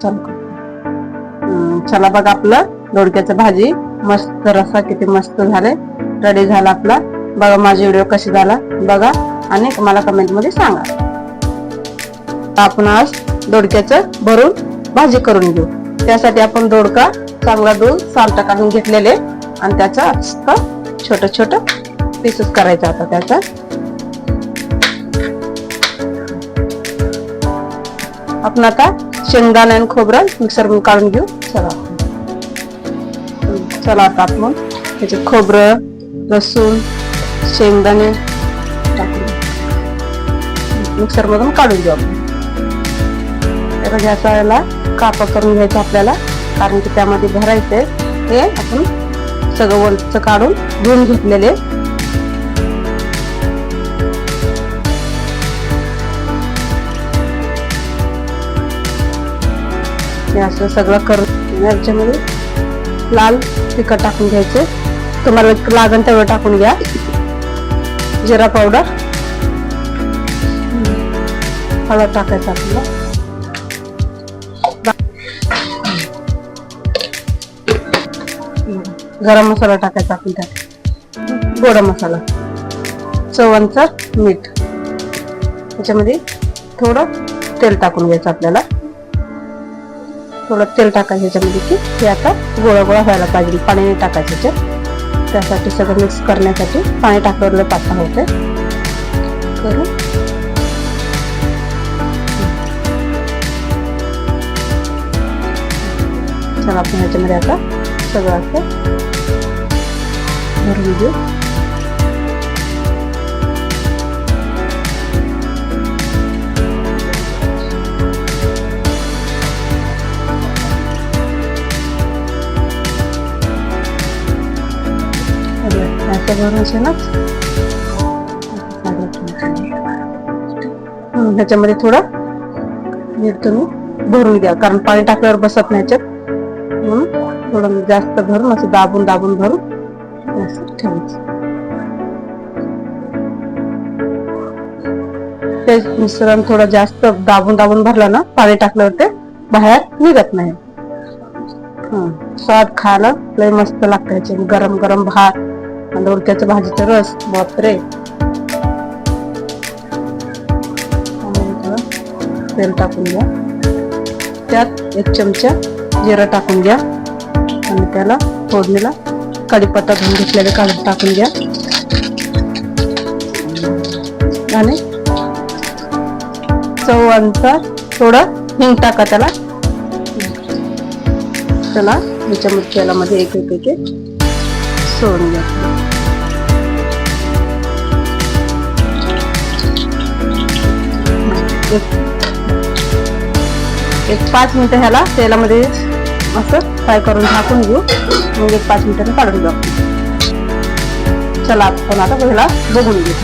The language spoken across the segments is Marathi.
चला. बघा आपलं. दोडक्याचं भाजी. मस्त रसा किती मस्त झाले. रेडी झाला आपला. बघा माझा व्हिडिओ कशी झाला. बघा आणि मला कमेंटमध्ये सांगा. आपण आज दोडक्याचं भरून भाजी करून घेऊ. त्यासाठी आपण दोडका चांगला दूध सालटा काढून घेतलेले. आणि त्याचा छोट छोट पीसेस करायचं आता त्याचा. आपण आता शेंगदाणे आणि खोबरं मिक्सरमधून काढून घेऊ. चला. चला आता आपण त्याचे खोबरं लसूण शेंगदाणे टाकून मिक्सरमधून काढून घेऊ आपण. त्याला गॅसला कापा करून घ्यायचं आपल्याला कारण की त्यामध्ये भरायचे हे आपण सगळं वरचं काढून धुवून घेतलेले. हे असं सगळं करून याच्यामध्ये लाल तिखट टाकून घ्यायचे. तुम्हाला लागण तेवढं टाकून घ्या. जिरा पावडर हळद टाकायचं आपल्याला. गरम मसाला टाकायचा आपण त्यात. गोडा मसाला. चवणचं मीठ. त्याच्यामध्ये थोडं तेल टाकून घ्यायचं आपल्याला. थोडं तेल टाकायचं याच्यामध्ये की ते आता गोळा गोळा व्हायला पाहिजे पाणी नाही टाकायचं याच्यात. त्यासाठी सगळं मिक्स करण्यासाठी पाणी टाकलेलं पाता होते करून चला आपण ह्याच्यामध्ये आता सगळं असं भरून घेऊ. असं ह्याच्यामध्ये थोडं मीठ तुम्ही भरून घ्या कारण पाणी टाकल्यावर बसत नाही ह्याच्यात म्हणून थोडं जास्त भरून असं दाबून दाबून भरून असं ठेवायचं. ते मिश्रण थोडं जास्त दाबून दाबून भरलं ना पाणी टाकल्यावर ते बाहेर निघत नाही. स्वाद खायला लय मस्त लागतं याचे गरम गरम भात. आणि दोडक्याचं भाजीचा रस बापरे. तेल टाकून घ्या. त्यात एक चमचा जिरा टाकून घ्या. आणि त्याला फोडणीला कढीपत्ता धुवून घेतलेले काढून टाकून घ्या. आणि चव थोडं हिंग टाका त्याला. त्याला ह्याच्यामध्ये तेलामध्ये एक एक एक एक सोडून घ्या. एक एक पाच मिनटं ह्याला तेलामध्ये असं फ्राय करून झाकून घेऊ. मग एक पाच मिनिटांनी काढून घेऊ. चला आपण आता पहिला बघून घेऊ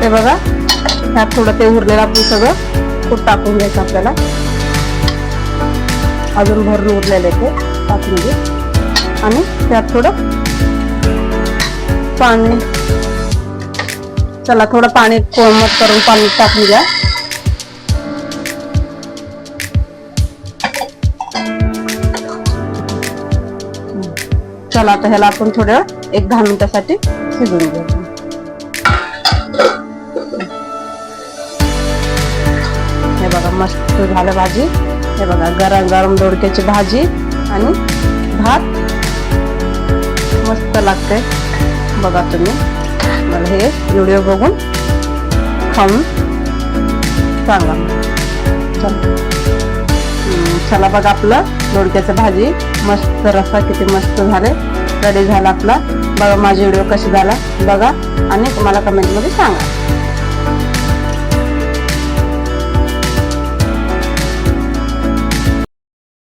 ते बघा ह्यात थोडं ते उरलेलं आपण सगळं खूप टाकून घ्यायचं आपल्याला. अजून भरून उरलेले ते टाकून घेऊ. आणि त्यात थोडं पाणी चला थोडं पाणी कोमट करून पाणी टाकून घ्या. चला आता ह्याला आपण थोडं एक दहा मिनिटासाठी शिजून घेऊ. हे बघा मस्त झालं भाजी. हे बघा गरम गरम दोडक्याची भाजी आणि भात. मस्त लागते बघा तुम्ही. मला हे व्हिडिओ बघून खाऊन सांगा. चला. चला बघा आपलं दोडक्याचं भाजी. मस्त रस्सा किती मस्त झाले. रेडी झाला आपला. बघा माझा व्हिडिओ कशी झाला. बघा आणि तुम्हाला कमेंटमध्ये सांगा.